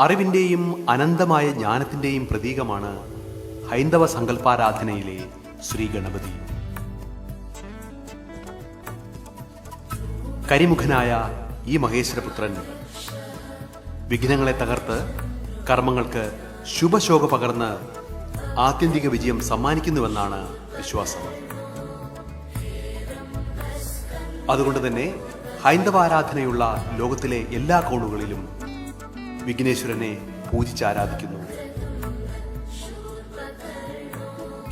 അറിവിന്റെയും അനന്തമായ ജ്ഞാനത്തിന്റെയും പ്രതീകമാണ് ഹൈന്ദവ സങ്കല്പാരാധനയിലെ ശ്രീ ഗണപതി. കരിമുഖനായ ഈ മഹേശ്വരപുത്രൻ വിഘ്നങ്ങളെ തകർത്ത് കർമ്മങ്ങൾക്ക് ശുഭശോഭ പകർന്ന് ആത്യന്തിക വിജയം സമ്മാനിക്കുന്നുവെന്നാണ് വിശ്വാസം. അതുകൊണ്ട് തന്നെ ഹൈന്ദവാരാധനയുള്ള ലോകത്തിലെ എല്ലാ കോണുകളിലും വിഘ്നേശ്വരനെ പൂജിച്ചാരാധിക്കുന്നു.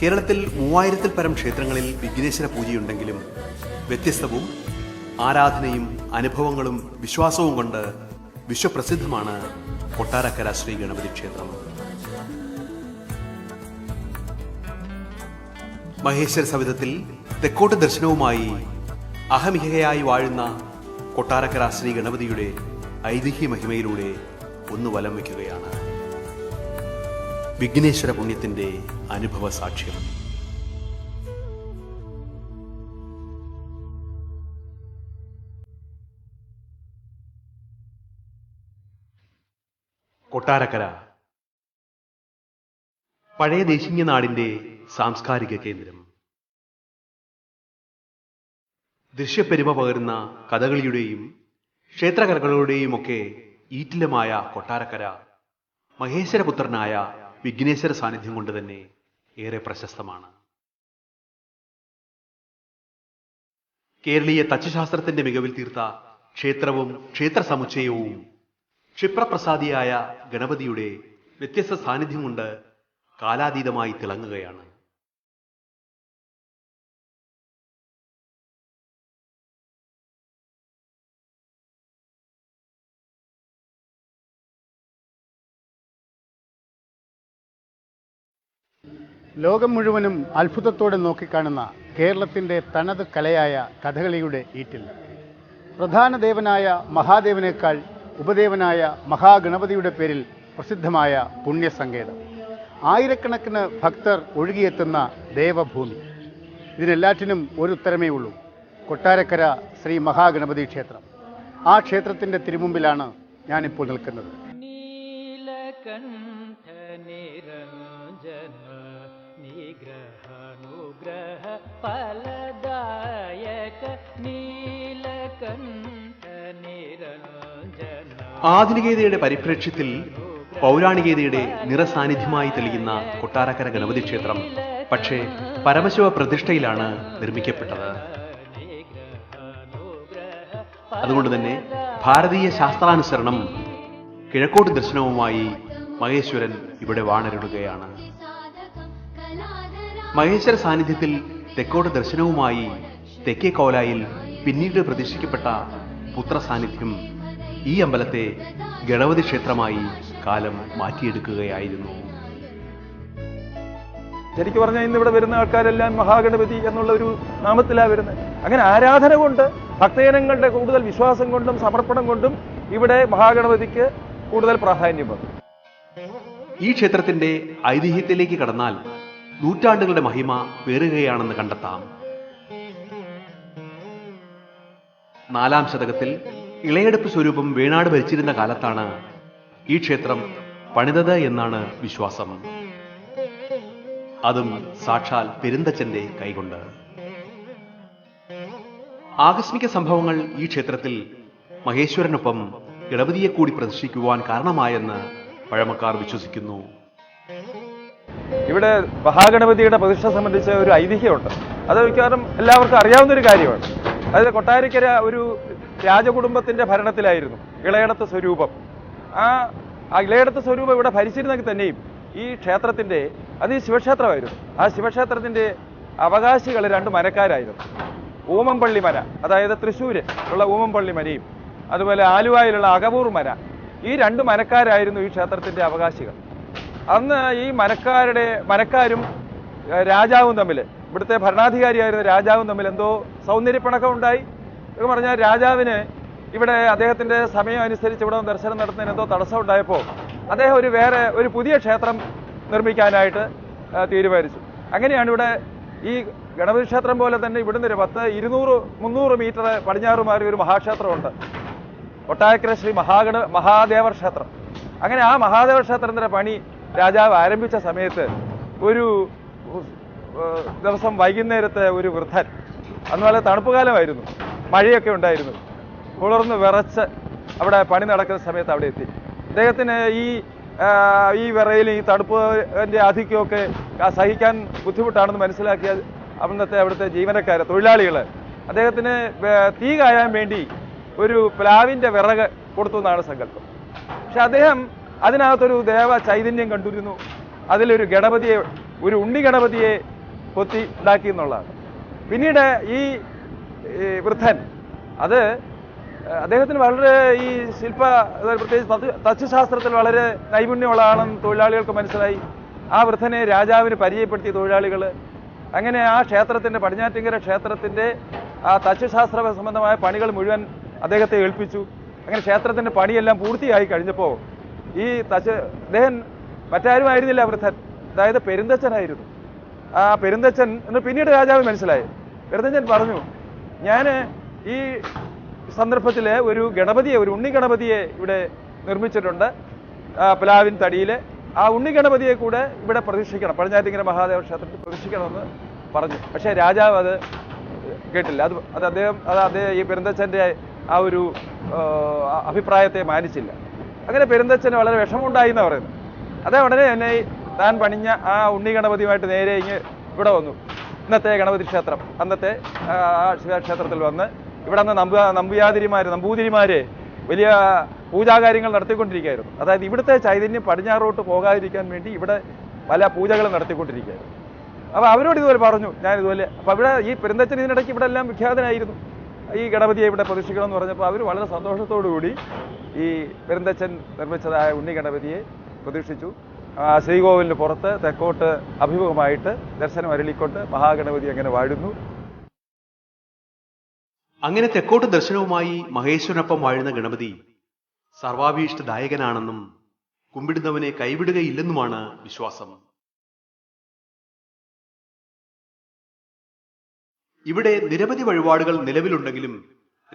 കേരളത്തിൽ മൂവായിരത്തിൽ പരം ക്ഷേത്രങ്ങളിൽ വിഘ്നേശ്വര പൂജയുണ്ടെങ്കിലും വ്യത്യസ്തവും ആരാധനയും അനുഭവങ്ങളും വിശ്വാസവും കൊണ്ട് വിശ്വപ്രസിദ്ധമാണ് കൊട്ടാരക്കര ശ്രീ ഗണപതി ക്ഷേത്രം. മഹേശ്വര സവിധത്തിൽ തെക്കോട്ട് ദർശനവുമായി അഹമിഹയായി വാഴുന്ന കൊട്ടാരക്കര ശ്രീ ഗണപതിയുടെ ഐതിഹ്യ മഹിമയിലൂടെ ഒന്ന് വലം വയ്ക്കുകയാണ്. വിഘ്നേശ്വര പുണ്യത്തിന്റെ അനുഭവ സാക്ഷ്യം. കൊട്ടാരക്കര. പഴയ ദേശീയ നാടിന്റെ സാംസ്കാരിക കേന്ദ്രം. ദൃശ്യപ്പെരുമ പകരുന്ന കഥകളിയുടെയും ക്ഷേത്രകലകളുടെയും ഒക്കെ ഈറ്റിലമായ കൊട്ടാരക്കര മഹേശ്വരപുത്രനായ വിഘ്നേശ്വര സാന്നിധ്യം കൊണ്ട് തന്നെ ഏറെ പ്രശസ്തമാണ്. കേരളീയ തച്ചുശാസ്ത്രത്തിന്റെ മികവിൽ തീർത്ത ക്ഷേത്രവും ക്ഷേത്ര സമുച്ചയവും ക്ഷിപ്രപ്രസാദിയായ ഗണപതിയുടെ വ്യത്യസ്ത സാന്നിധ്യം കൊണ്ട് കാലാതീതമായി തിളങ്ങുകയാണ്. ലോകം മുഴുവനും അത്ഭുതത്തോടെ നോക്കിക്കാണുന്ന കേരളത്തിന്റെ തനത് കലയായ കഥകളിയുടെ ഈറ്റിൽ. പ്രധാന ദേവനായ മഹാദേവനേക്കാൾ ഉപദേവനായ മഹാഗണപതിയുടെ പേരിൽ പ്രസിദ്ധമായ പുണ്യസങ്കേതം. ആയിരക്കണക്കിന് ഭക്തർ ഒഴുകിയെത്തുന്ന ദേവഭൂമി. ഇതിനെല്ലാറ്റിനും ഒരു ഉത്തരമേ ഉള്ളൂ. കൊട്ടാരക്കര ശ്രീ മഹാഗണപതി ക്ഷേത്രം. ആ ക്ഷേത്രത്തിന്റെ തിരുമുമ്പിലാണ് ഞാനിപ്പോൾ നിൽക്കുന്നത്. നീലകണ്ഠ നിരഞ്ജന നിഗ്രഹനുഗ്രഹ ഫലദായക നീലകണ്ഠ നിരഞ്ജന ആധുനികതയുടെ പരിപ്രേക്ഷ്യത്തിൽ പൗരാണികതയുടെ നിറസാന്നിധ്യമായി തെളിയുന്ന കൊട്ടാരക്കര ഗണപതി ക്ഷേത്രം പക്ഷേ പരമശിവ പ്രതിഷ്ഠയിലാണ് നിർമ്മിക്കപ്പെട്ടത്. അതുകൊണ്ട് തന്നെ ഭാരതീയ ശാസ്ത്രാനുസരണം കിഴക്കോട്ട് ദർശനവുമായി മഹേശ്വരൻ ഇവിടെ വാണരുടുകയാണ്. മഹേശ്വര സാന്നിധ്യത്തിൽ തെക്കോട്ട് ദർശനവുമായി തെക്കേ കോലായിൽ പിന്നീട് പ്രതീക്ഷിക്കപ്പെട്ട പുത്ര സാന്നിധ്യം ഈ അമ്പലത്തെ ഗണപതി ക്ഷേത്രമായി കാലം മാറ്റിയെടുക്കുകയായിരുന്നു. ശരിക്കും പറഞ്ഞാൽ ഇന്ന് ഇവിടെ വരുന്ന ആൾക്കാരെല്ലാം മഹാഗണപതി എന്നുള്ള ഒരു നാമത്തിലാണ് വരുന്നത്. അങ്ങനെ ആരാധന കൊണ്ട് ഭക്തജനങ്ങളുടെ കൂടുതൽ വിശ്വാസം കൊണ്ടും സമർപ്പണം കൊണ്ടും ഇവിടെ മഹാഗണപതിക്ക് കൂടുതൽ പ്രാധാന്യം വന്നു. ഈ ക്ഷേത്രത്തിന്റെ ഐതിഹ്യത്തിലേക്ക് കടന്നാൽ നൂറ്റാണ്ടുകളുടെ മഹിമ പേറുകയാണെന്ന് കണ്ടെത്താം. നാലാം ശതകത്തിൽ ഇളയെടുപ്പ് സ്വരൂപം വേണാട് ഭരിച്ചിരുന്ന കാലത്താണ് ഈ ക്ഷേത്രം പണിതത് എന്നാണ് വിശ്വാസം. അതും സാക്ഷാൽ പെരുന്തച്ചന്റെ കൈകൊണ്ട്. ആകസ്മിക സംഭവങ്ങൾ ഈ ക്ഷേത്രത്തിൽ മഹേശ്വരനൊപ്പം ഗണപതിയെ കൂടി പ്രതിഷ്ഠിക്കുവാൻ കാരണമായെന്ന് പഴമക്കാർ വിശ്വസിക്കുന്നു. ഇവിടെ മഹാഗണപതിയുടെ പ്രതിഷ്ഠ സംബന്ധിച്ച ഒരു ഐതിഹ്യമുണ്ട്. അത് മിക്കവാറും എല്ലാവർക്കും അറിയാവുന്ന ഒരു കാര്യമാണ്. അതായത് കൊട്ടാരക്കര ഒരു രാജകുടുംബത്തിന്റെ ഭരണത്തിലായിരുന്നു ഇളയടത്ത് സ്വരൂപം. ആ ആ ഇളയടത്ത് സ്വരൂപം ഇവിടെ ഭരിച്ചിരുന്നെങ്കിൽ തന്നെയും ഈ ക്ഷേത്രത്തിന്റെ അത് ഈ ശിവക്ഷേത്രമായിരുന്നു. ആ ശിവക്ഷേത്രത്തിന്റെ അവകാശികൾ രണ്ട് മനക്കാരായിരുന്നു. ഊമമ്പള്ളി മന അതായത് തൃശ്ശൂര് ഉള്ള ഊമമ്പള്ളി മനയും അതുപോലെ ആലുവായിലുള്ള അകവൂർ മര ഈ രണ്ട് മനക്കാരായിരുന്നു ഈ ക്ഷേത്രത്തിന്റെ അവകാശികൾ. അന്ന് ഈ മനക്കാരുടെ മനക്കാരും രാജാവും തമ്മിൽ ഇവിടുത്തെ ഭരണാധികാരിയായിരുന്ന രാജാവും തമ്മിൽ എന്തോ സൗന്ദര്യപ്പിണക്കം ഉണ്ടായി. എന്ന് പറഞ്ഞാൽ രാജാവിന് ഇവിടെ അദ്ദേഹത്തിന്റെ സമയം അനുസരിച്ച് ഇവിടെ ദർശനം നടത്തുന്നതിന് എന്തോ തടസ്സം ഉണ്ടായപ്പോൾ അദ്ദേഹം ഒരു വേറെ ഒരു പുതിയ ക്ഷേത്രം നിർമ്മിക്കാനായിട്ട് തീരുമാനിച്ചു. അങ്ങനെയാണ് ഇവിടെ ഈ ഗണപതി ക്ഷേത്രം പോലെ തന്നെ ഇവിടുന്ന് ഒരു പത്ത് ഇരുന്നൂറ് മുന്നൂറ് മീറ്റർ പടിഞ്ഞാറ് മാറി ഒരു മഹാക്ഷേത്രമുണ്ട്. ഒട്ടായക്കര ശ്രീ മഹാഗണ മഹാദേവ ക്ഷേത്രം. അങ്ങനെ ആ മഹാദേവ ക്ഷേത്രത്തിന്റെ പണി രാജാവ് ആരംഭിച്ച സമയത്ത് ഒരു ദിവസം വൈകുന്നേരത്തെ ഒരു വൃദ്ധൻ അന്ന് നല്ല തണുപ്പ് കാലമായിരുന്നു മഴയൊക്കെ ഉണ്ടായിരുന്നു കുളർന്ന് വിറച്ച് അവിടെ പണി നടക്കുന്ന സമയത്ത് അവിടെ എത്തി. അദ്ദേഹത്തിന് ഈ ഈ വിറയിലും ഈ തണുപ്പിന്റെ ആധിക്യമൊക്കെ സഹിക്കാൻ ബുദ്ധിമുട്ടാണെന്ന് മനസ്സിലാക്കിയ അന്നത്തെ അവിടുത്തെ ജീവനക്കാരെ തൊഴിലാളികൾ അദ്ദേഹത്തിന് തീ കായാൻ വേണ്ടി ഒരു പ്ലാവിന്റെ വിറക് കൊടുത്തു എന്നാണ് സങ്കല്പം. പക്ഷെ അദ്ദേഹം അതിനകത്തൊരു ദേവ ചൈതന്യം കണ്ടിരുന്നു. അതിലൊരു ഗണപതിയെ ഒരു ഉണ്ണി ഗണപതിയെ കൊത്തി ഉണ്ടാക്കി എന്നുള്ളതാണ്. പിന്നീട് ഈ വൃദ്ധൻ അത് അദ്ദേഹത്തിന് വളരെ ഈ ശില്പ പ്രത്യേകിച്ച് തച്ചുശാസ്ത്രത്തിൽ വളരെ നൈപുണ്യമുള്ള ആണെന്ന് തൊഴിലാളികൾക്ക് മനസ്സിലായി. ആ വൃദ്ധനെ രാജാവിന് പരിചയപ്പെടുത്തിയ തൊഴിലാളികൾ അങ്ങനെ ആ ക്ഷേത്രത്തിന്റെ പടിഞ്ഞാറ്റിങ്കര ക്ഷേത്രത്തിന്റെ ആ തച്ചുശാസ്ത്ര സംബന്ധമായ പണികൾ മുഴുവൻ അദ്ദേഹത്തെ ഏൽപ്പിച്ചു. അങ്ങനെ ക്ഷേത്രത്തിന്റെ പണിയെല്ലാം പൂർത്തിയായി കഴിഞ്ഞപ്പോൾ ഈ തച്ച അദ്ദേഹം മറ്റാരും ആയിരുന്നില്ല വൃദ്ധൻ. അതായത് പെരുന്തച്ഛനായിരുന്നു. ആ പെരുന്തച്ഛൻ എന്ന് പിന്നീട് രാജാവ് മനസ്സിലായി. പെരുന്തച്ഛൻ പറഞ്ഞു ഞാൻ ഈ സന്ദർഭത്തിൽ ഒരു ഗണപതിയെ ഒരു ഉണ്ണി ഗണപതിയെ ഇവിടെ നിർമ്മിച്ചിട്ടുണ്ട് പ്ലാവിൻ തടിയിൽ ആ ഉണ്ണി ഗണപതിയെ കൂടെ ഇവിടെ പ്രതീക്ഷിക്കണം പടിഞ്ഞാറ്റിങ്കര മഹാദേവ ക്ഷേത്രത്തിൽ പ്രതീക്ഷിക്കണമെന്ന് പറഞ്ഞു. പക്ഷേ രാജാവ് അത് കേട്ടില്ല. അത് അത് അദ്ദേഹം അത് അദ്ദേഹം ഈ പെരുന്തച്ഛന്റെ ആ ഒരു അഭിപ്രായത്തെ മാനിച്ചില്ല. അങ്ങനെ പെരുന്തച്ഛന് വളരെ വിഷമമുണ്ടായി എന്നാണ് പറയുന്നത്. അതേ ഉടനെ തന്നെ താൻ പണിഞ്ഞ ആ ഉണ്ണി ഗണപതിയുമായിട്ട് നേരെ ഇങ്ങ് ഇവിടെ വന്നു. ഇന്നത്തെ ഗണപതി ക്ഷേത്രം. അന്നത്തെ ആ, ശിവക്ഷേത്രത്തിൽ വന്ന് ഇവിടെ അന്ന് നമ്പു നമ്പൂയാതിരിമാര് നമ്പൂതിരിമാരെ വലിയ പൂജാകാര്യങ്ങൾ നടത്തിക്കൊണ്ടിരിക്കുകയായിരുന്നു. അതായത് ഇവിടുത്തെ ചൈതന്യം പടിഞ്ഞാറോട്ട് പോകാതിരിക്കാൻ വേണ്ടി ഇവിടെ പല പൂജകളും നടത്തിക്കൊണ്ടിരിക്കുകയായിരുന്നു. അപ്പൊ അവരോട് ഇതുപോലെ പറഞ്ഞു. ഞാൻ ഇതുപോലെ അപ്പൊ ഇവിടെ ഈ പെരുന്തച്ഛൻ ഇതിനിടയ്ക്ക് ഇവിടെ എല്ലാം വിഖ്യാതനായിരുന്നു. ഈ ഗണപതിയെ ഇവിടെ പ്രതിഷ്ഠിക്കണമെന്ന് പറഞ്ഞപ്പോൾ അവർ വളരെ സന്തോഷത്തോടു കൂടി ഈ പെരുന്തച്ഛൻ നിർമ്മിച്ചതായ ഉണ്ണി ഗണപതിയെ പ്രതീക്ഷിച്ചു ശ്രീകോവിലിന് പുറത്ത് തെക്കോട്ട് അഭിമുഖമായിട്ട് ദർശനം അരളിക്കൊണ്ട് മഹാഗണപതി അങ്ങനെ വാഴുന്നു. അങ്ങനെ തെക്കോട്ട് ദർശനവുമായി മഹേശ്വരനൊപ്പം വാഴുന്ന ഗണപതി സർവാഭീഷ്ടദായകനാണെന്നും കുമ്പിടുന്നവനെ കൈവിടുകയില്ലെന്നുമാണ് വിശ്വാസം. ഇവിടെ നിരവധി വഴിപാടുകൾ നിലവിലുണ്ടെങ്കിലും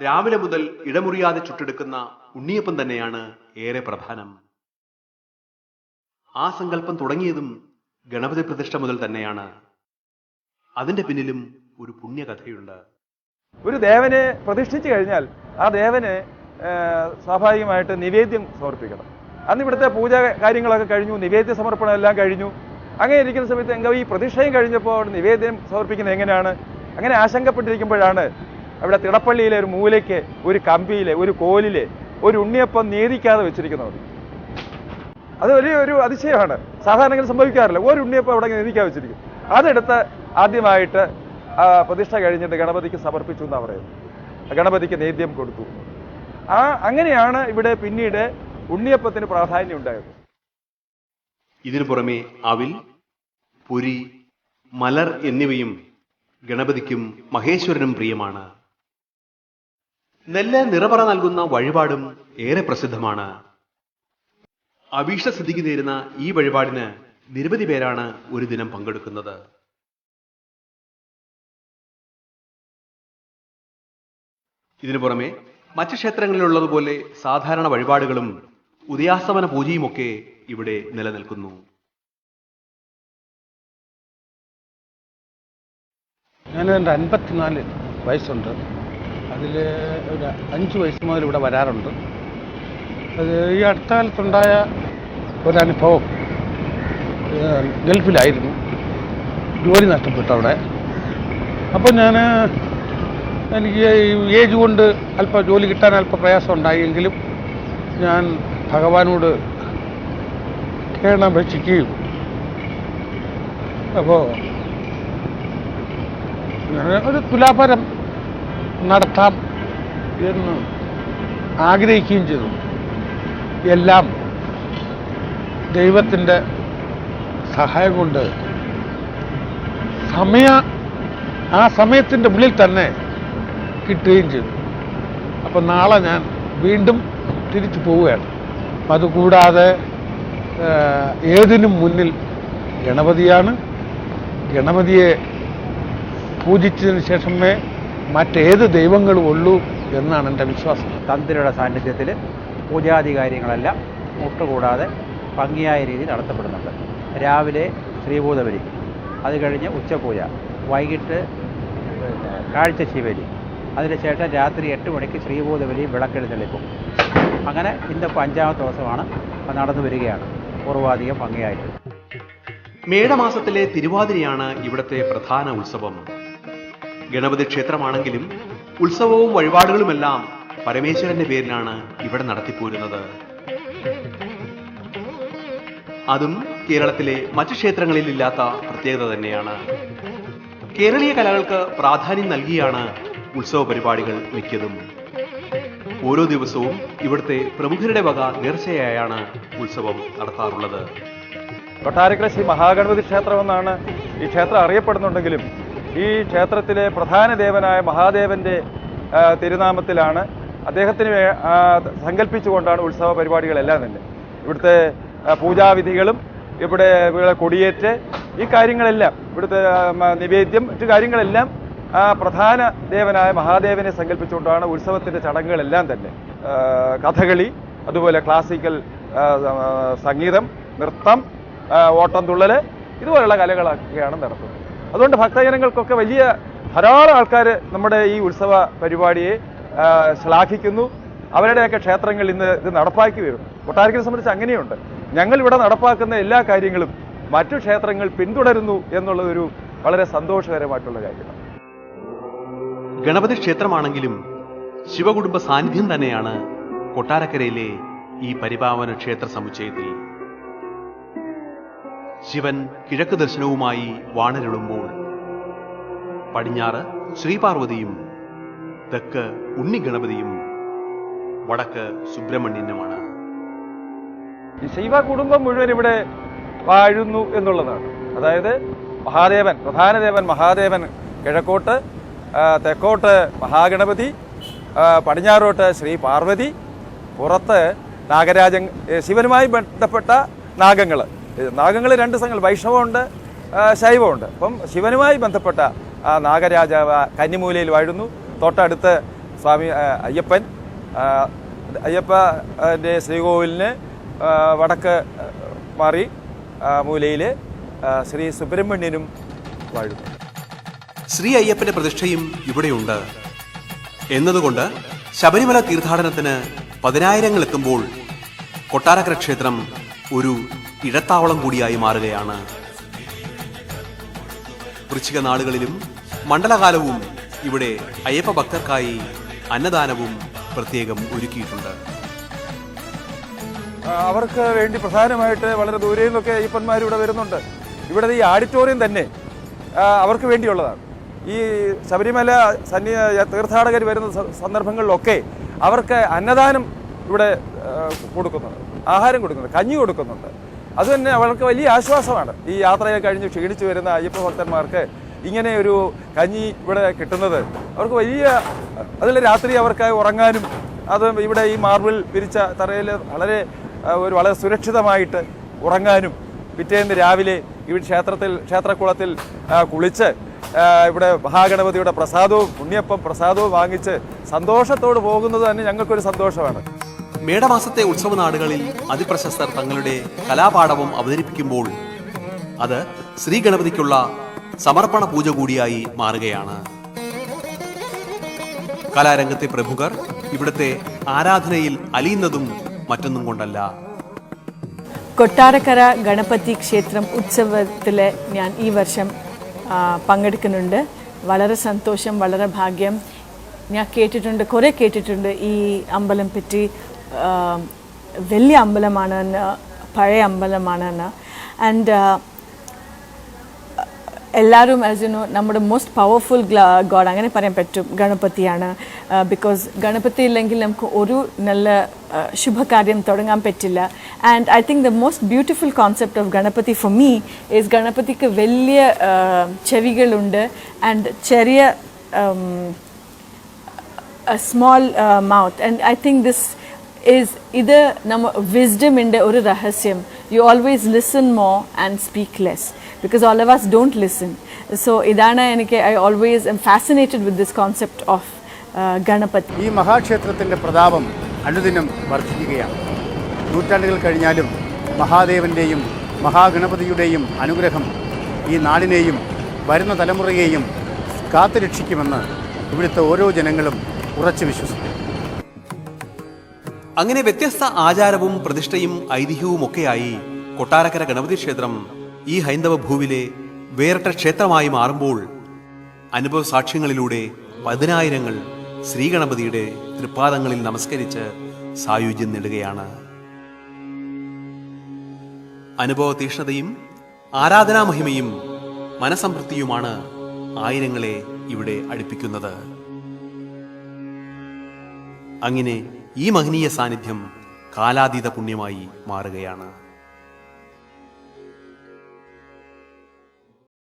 രാവിലെ മുതൽ ഇടമുറിയാതെ ചുട്ടെടുക്കുന്ന ഉണ്ണിയപ്പം തന്നെയാണ് ഏറെ പ്രധാനം. ആ സങ്കല്പം തുടങ്ങിയതും ഗണപതി പ്രതിഷ്ഠ മുതൽ തന്നെയാണ്. അതിന്റെ പിന്നിലും ഒരു പുണ്യകഥയുണ്ട്. ഒരു ദേവനെ പ്രതിഷ്ഠിച്ചു കഴിഞ്ഞാൽ ആ ദേവനെ സ്വാഭാവികമായിട്ട് നിവേദ്യം സമർപ്പിക്കണം. അന്ന് ഇവിടുത്തെ പൂജ കാര്യങ്ങളൊക്കെ കഴിഞ്ഞു നിവേദ്യ സമർപ്പണം എല്ലാം കഴിഞ്ഞു. അങ്ങനെ ഇരിക്കുന്ന സമയത്ത് എങ്കിൽ ഈ പ്രതിഷ്ഠയും കഴിഞ്ഞപ്പോൾ നിവേദ്യം സമർപ്പിക്കുന്നത് എങ്ങനെയാണ്? അങ്ങനെ ആശങ്കപ്പെട്ടിരിക്കുമ്പോഴാണ് അവിടെ തിടപ്പള്ളിയിലെ ഒരു മൂലയ്ക്ക് ഒരു കമ്പിയിലെ ഒരു കോലിലെ ഒരു ഉണ്ണിയപ്പം നീതിക്കാതെ വെച്ചിരിക്കുന്നത്. അത് വലിയ ഒരു അതിശയമാണ്. സാധാരണ സംഭവിക്കാറില്ല. ഒരു ഉണ്ണിയപ്പം അവിടെ നീതിക്കാതെ വെച്ചിരിക്കും. അതെടുത്ത് ആദ്യമായിട്ട് പ്രതിഷ്ഠ കഴിഞ്ഞിട്ട് ഗണപതിക്ക് സമർപ്പിച്ചു എന്നാണ് പറയുന്നത്. ഗണപതിക്ക് നേദ്യം കൊടുത്തു. ആ അങ്ങനെയാണ് ഇവിടെ പിന്നീട് ഉണ്ണിയപ്പത്തിന് പ്രാധാന്യം ഉണ്ടായത്. ഇതിനു പുറമെ അവിൽ പുരി മലർ എന്നിവയും ഗണപതിക്കും മഹേശ്വരനും പ്രിയമാണ്. നെല്ല് നിറപറ നൽകുന്ന വഴിപാടും ഏറെ പ്രസിദ്ധമാണ്. അഭീഷ്ടസ്ഥിതിക്ക് നേരുന്ന ഈ വഴിപാടിന് നിരവധി പേരാണ് ഒരു ദിനം പങ്കെടുക്കുന്നത്. ഇതിനു പുറമെ മറ്റ് ക്ഷേത്രങ്ങളിലുള്ളതുപോലെ സാധാരണ വഴിപാടുകളും ഉദയാസ്തമന പൂജയുമൊക്കെ ഇവിടെ നിലനിൽക്കുന്നു. ഞാൻ എന്റെ അൻപത്തിനാല് വയസ്സുണ്ട്. അതിൽ ഒരു അഞ്ച് വയസ്സ് മുതൽ ഇവിടെ വരാറുണ്ട്. അത് ഈ അടുത്ത കാലത്തുണ്ടായ ഒരനുഭവം ഗൾഫിലായിരുന്നു. ജോലി നഷ്ടപ്പെട്ടു അവിടെ. അപ്പോൾ ഞാൻ എനിക്ക് ഏജ് കൊണ്ട് അല്പം ജോലി കിട്ടാൻ അല്പം പ്രയാസം ഉണ്ടായെങ്കിലും ഞാൻ ഭഗവാനോട് കേണപേക്ഷിക്കുകയും അപ്പോൾ ഒരു തുലാഭാരം നടത്താം എന്ന് ആഗ്രഹിക്കുകയും ചെയ്തു. എല്ലാം ദൈവത്തിന്റെ സഹായം കൊണ്ട് സമയ ആ സമയത്തിന്റെ ഉള്ളിൽ തന്നെ കിട്ടുകയും ചെയ്തു. അപ്പം നാളെ ഞാൻ വീണ്ടും തിരിച്ചു പോവുകയാണ്. അപ്പം അതുകൂടാതെ ഏതിനും മുന്നിൽ ഗണപതിയാണ്. ഗണപതിയെ പൂജിച്ചതിന് ശേഷമേ മറ്റേത് ദൈവങ്ങളും ഉള്ളൂ എന്നാണ് എന്റെ വിശ്വാസം. തന്ത്രിയുടെ സാന്നിധ്യത്തിൽ പൂജാതി കാര്യങ്ങളെല്ലാം മുട്ടുകൂടാതെ ഭംഗിയായ രീതിയിൽ നടത്തപ്പെടുന്നുണ്ട്. രാവിലെ ശ്രീഭൂതബലി അത് കഴിഞ്ഞ് ഉച്ചപൂജ വൈകിട്ട് കാഴ്ച ശിവലി അതിനുശേഷം രാത്രി എട്ട് മണിക്ക് ശ്രീഭൂതബലിയും വിളക്കെഴുന്നള്ളിപ്പും അങ്ങനെ ഇന്നിപ്പോൾ അഞ്ചാമത്തെ ദിവസമാണ് നടന്നു വരികയാണ്. പൂർവാധികം ഭംഗിയായിട്ട്. മേടമാസത്തിലെ തിരുവാതിരയാണ് ഇവിടുത്തെ പ്രധാന ഉത്സവം. ഗണപതി ക്ഷേത്രമാണെങ്കിലും ഉത്സവവും വഴിപാടുകളുമെല്ലാം പരമേശ്വരന്റെ പേരിലാണ് ഇവിടെ നടത്തിപ്പോരുന്നത്. അതും കേരളത്തിലെ മറ്റു ക്ഷേത്രങ്ങളിൽ ഇല്ലാത്ത പ്രത്യേകത തന്നെയാണ്. കേരളീയ കലകൾക്ക് പ്രാധാന്യം നൽകിയാണ് ഉത്സവ പരിപാടികൾ മിക്കതും. ഓരോ ദിവസവും ഇവിടുത്തെ പ്രമുഖരുടെ വക നേർച്ചയായാണ് ഉത്സവം നടത്താറുള്ളത്. കൊട്ടാരക്കര ശ്രീ മഹാഗണപതി ക്ഷേത്രമെന്നാണ് ഈ ക്ഷേത്രം അറിയപ്പെടുന്നുണ്ടെങ്കിലും ഈ ക്ഷേത്രത്തിലെ പ്രധാന ദേവനായ മഹാദേവന്റെ തിരുനാമത്തിലാണ് അദ്ദേഹത്തിന് സങ്കല്പിച്ചുകൊണ്ടാണ് ഉത്സവ പരിപാടികളെല്ലാം തന്നെ. ഇവിടുത്തെ പൂജാവിധികളും ഇവിടെ ഇവിടെ കൊടിയേറ്റ് ഈ കാര്യങ്ങളെല്ലാം ഇവിടുത്തെ നിവേദ്യം മറ്റു കാര്യങ്ങളെല്ലാം പ്രധാന ദേവനായ മഹാദേവനെ സങ്കല്പിച്ചുകൊണ്ടാണ് ഉത്സവത്തിന്റെ ചടങ്ങുകളെല്ലാം തന്നെ. കഥകളി അതുപോലെ ക്ലാസിക്കൽ സംഗീതം നൃത്തം ഓട്ടം തുള്ളൽ ഇതുപോലുള്ള കലകളൊക്കെയാണ് നടത്തുന്നത്. അതുകൊണ്ട് ഭക്തജനങ്ങൾക്കൊക്കെ വലിയ ധാരാളം ആൾക്കാർ നമ്മുടെ ഈ ഉത്സവ പരിപാടിയെ ശ്ലാഘിക്കുന്നു. അവരുടെയൊക്കെ ക്ഷേത്രങ്ങൾ ഇന്ന് ഇത് നടപ്പാക്കി വരും. കൊട്ടാരക്കരെ സംബന്ധിച്ച് അങ്ങനെയുണ്ട്. ഞങ്ങൾ ഇവിടെ നടപ്പാക്കുന്ന എല്ലാ കാര്യങ്ങളും മറ്റു ക്ഷേത്രങ്ങൾ പിന്തുടരുന്നു എന്നുള്ളതൊരു വളരെ സന്തോഷകരമായിട്ടുള്ള കാര്യമാണ്. ഗണപതി ക്ഷേത്രമാണെങ്കിലും ശിവകുടുംബ സാന്നിധ്യം തന്നെയാണ് കൊട്ടാരക്കരയിലെ ഈ പരിപാവന ക്ഷേത്ര സമുച്ചയത്തിൽ ശിവൻ കിഴക്ക് ദർശനവുമായി വാണരുളുമ്പോൾ. പടിഞ്ഞാറ് ശ്രീപാർവതിയും തെക്ക് ഉണ്ണിഗണപതിയും വടക്ക് സുബ്രഹ്മണ്യനുമാണ്. ശൈവ കുടുംബം മുഴുവൻ ഇവിടെ വാഴുന്നു എന്നുള്ളതാണ്. അതായത് മഹാദേവൻ പ്രധാന ദേവൻ മഹാദേവൻ കിഴക്കോട്ട് തെക്കോട്ട് മഹാഗണപതി പടിഞ്ഞാറോട്ട് ശ്രീ പാർവതി പുറത്ത് നാഗരാജൻ ഏ, ശിവനുമായി ബന്ധപ്പെട്ട നാഗങ്ങൾ നാഗങ്ങൾ രണ്ട് സംഘങ്ങൾ. വൈഷ്ണവമുണ്ട് ശൈവമുണ്ട് അപ്പം ശിവനുമായി ബന്ധപ്പെട്ട ആ നാഗരാജാവ് കന്നിമൂലയിൽ വാഴുന്നു. തൊട്ടടുത്ത് സ്വാമി അയ്യപ്പൻ അയ്യപ്പ അയ്യപ്പന്റെ ശ്രീകോവിലിന് വടക്ക് മാറി മൂലയിൽ ശ്രീ സുബ്രഹ്മണ്യനും വാഴുന്നു. ശ്രീ അയ്യപ്പന്റെ പ്രതിഷ്ഠയും ഇവിടെയുണ്ട്. എന്നതുകൊണ്ട് ശബരിമല തീർത്ഥാടനത്തിന് പതിനായിരങ്ങൾ എത്തുമ്പോൾ കൊട്ടാരക്കര ക്ഷേത്രം ഒരു ഇടത്താവളം കൂടിയായി മാറുകയാണ്. വൃശ്ചിക നാളുകളിലും മണ്ഡലകാലവും ഇവിടെ അയ്യപ്പ ഭക്തർക്കായി അന്നദാനവും പ്രത്യേകം ഒരുക്കിയിട്ടുണ്ട്. അവർക്ക് വേണ്ടി പ്രധാനമായിട്ട് വളരെ ദൂരെ നിന്നൊക്കെ അയ്യപ്പന്മാർ ഇവിടെ വരുന്നുണ്ട്. ഇവിടെ ഈ ആഡിറ്റോറിയം തന്നെ അവർക്ക് വേണ്ടിയുള്ളതാണ്. ഈ ശബരിമല സന്നി തീർത്ഥാടകർ വരുന്ന സന്ദർഭങ്ങളിലൊക്കെ അവർക്ക് അന്നദാനം ഇവിടെ കൊടുക്കുന്നുണ്ട്. ആഹാരം കൊടുക്കുന്നുണ്ട് കഞ്ഞി കൊടുക്കുന്നുണ്ട്. അത് തന്നെ അവർക്ക് വലിയ ആശ്വാസമാണ്. ഈ യാത്രയെ കഴിഞ്ഞ് ക്ഷീണിച്ചു വരുന്ന അയ്യപ്പ ഭക്തന്മാർക്ക് ഇങ്ങനെ ഒരു കഞ്ഞി ഇവിടെ കിട്ടുന്നത്. അവർക്ക് വലിയ അതിൽ രാത്രി അവർക്ക് ഉറങ്ങാനും അത് ഇവിടെ ഈ മാർബിൾ വിരിച്ച തറയിൽ വളരെ ഒരു വളരെ സുരക്ഷിതമായിട്ട് ഉറങ്ങാനും പിറ്റേന്ന് രാവിലെ ഈ ക്ഷേത്രത്തിൽ ക്ഷേത്രക്കുളത്തിൽ കുളിച്ച് ഇവിടെ മഹാഗണപതിയുടെ പ്രസാദവും ഉണ്ണിയപ്പം പ്രസാദവും വാങ്ങിച്ച് സന്തോഷത്തോട് പോകുന്നത് തന്നെ ഞങ്ങൾക്കൊരു സന്തോഷമാണ്. മേടമാസത്തെ ഉത്സവ നാടുകളിൽ അതിപ്രശസ്തർ തങ്ങളുടെ കലാപാഠവും അവതരിപ്പിക്കുമ്പോൾ അത് ശ്രീഗണപതിക്കുള്ള സമർപ്പണ പൂജ കൂടിയായി മാറുകയാണ്. കലാരംഗത്തെ പ്രമുഖർ ഇവിടുത്തെ ആരാധനയിൽ അലിയുന്നതും മറ്റൊന്നും കൊണ്ടല്ല. കൊട്ടാരക്കര ഗണപതി ക്ഷേത്രം ഉത്സവത്തിൽ ഞാൻ ഈ വർഷം പങ്കെടുക്കുന്നുണ്ട്. വളരെ സന്തോഷം വളരെ ഭാഗ്യം. ഞാൻ കേട്ടിട്ടുണ്ട് കുറേ കേട്ടിട്ടുണ്ട് ഈ അമ്പലം പറ്റി. വലിയ അമ്പലമാണ് പഴയ അമ്പലമാണ് ആൻഡ് എല്ലാവരും ആസ് യു നോ നമ്മുടെ മോസ്റ്റ് പവർഫുൾ ഗോഡ് അങ്ങനെ പറയാൻ പറ്റും ഗണപതിയാണ്. ബിക്കോസ് ഗണപതി ഇല്ലെങ്കിൽ നമുക്ക് ഒരു നല്ല ശുഭകാര്യം തുടങ്ങാൻ പറ്റില്ല. And I think the most beautiful concept of Ganapathi for me is ഗണപതിക്ക് വലിയ ചെവികളുണ്ട്. ആൻഡ് ചെറിയ small mouth and I think this is ഇത് നമ്മ വിസ്ഡമിന്റെ ഒരു രഹസ്യം. You always listen more and speak less because all of us don't listen so ഇതാണ് എനിക്ക് I always am fascinated with this concept of Ganapathi. ഈ മഹാക്ഷേത്രത്തിന്റെ പ്രതാപം അനുദിനം വർദ്ധിക്കുകയാണ്. നൂറ്റാണ്ടുകൾ കഴിഞ്ഞാലും മഹാദേവന്റെയും മഹാഗണപതിയുടെയും അനുഗ്രഹം ഈ നാടിനെയും വരുന്ന തലമുറയെയും കാത്തുരക്ഷിക്കുമെന്ന് ഇവിടുത്തെ ഓരോ ജനങ്ങളും ഉറച്ചു വിശ്വസിക്കുന്നു. അങ്ങനെ വ്യത്യസ്ത ആചാരവും പ്രതിഷ്ഠയും ഐതിഹ്യവും ഒക്കെയായി കൊട്ടാരക്കര ഗണപതി ക്ഷേത്രം ഈ ഹൈന്ദവ ഭൂവിലെ വേറിട്ട ക്ഷേത്രമായി മാറുമ്പോൾ അനുഭവ സാക്ഷ്യങ്ങളിലൂടെ പതിനായിരങ്ങൾ ശ്രീഗണപതിയുടെ തൃപ്പാദങ്ങളിൽ നമസ്കരിച്ച് സായുജ്യം നേടുകയാണ്. അനുഭവ തീഷ്ണതയും ആരാധനാമഹിമയും മനസംതൃപ്തിയുമാണ് ആയിരങ്ങളെ ഇവിടെ അടുപ്പിക്കുന്നത്. അങ്ങനെ ഈ മഹനീയ സാന്നിധ്യം കാലാതീത പുണ്യമായി മാറുകയാണ്.